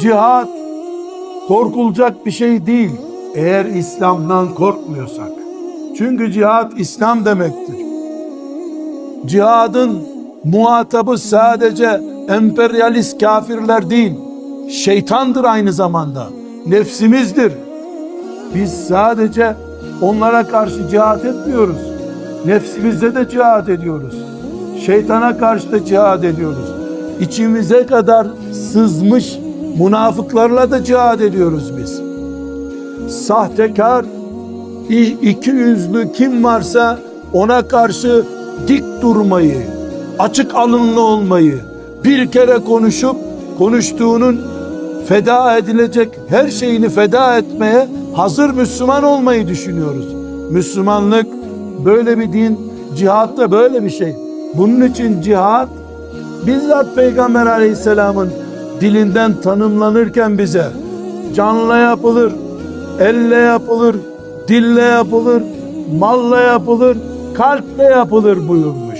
Cihat korkulacak bir şey değil. Eğer İslam'dan korkmuyorsak. Çünkü cihat İslam demektir. Cihadın muhatabı sadece emperyalist kafirler değil, şeytandır aynı zamanda, nefsimizdir. Biz sadece onlara karşı cihat etmiyoruz. Nefsimizde de cihat ediyoruz. Şeytana karşı da cihat ediyoruz. İçimize kadar sızmış münafıklarla da cihat ediyoruz biz. Sahtekar, iki yüzlü kim varsa ona karşı dik durmayı, açık alınlı olmayı, bir kere konuşup konuştuğunun feda edilecek her şeyini feda etmeye hazır Müslüman olmayı düşünüyoruz. Müslümanlık böyle bir din, cihat da böyle bir şey. Bunun için cihat bizzat Peygamber Aleyhisselam'ın dilinden tanımlanırken bize canla yapılır, elle yapılır, dille yapılır, malla yapılır, kalple yapılır buyurmuş.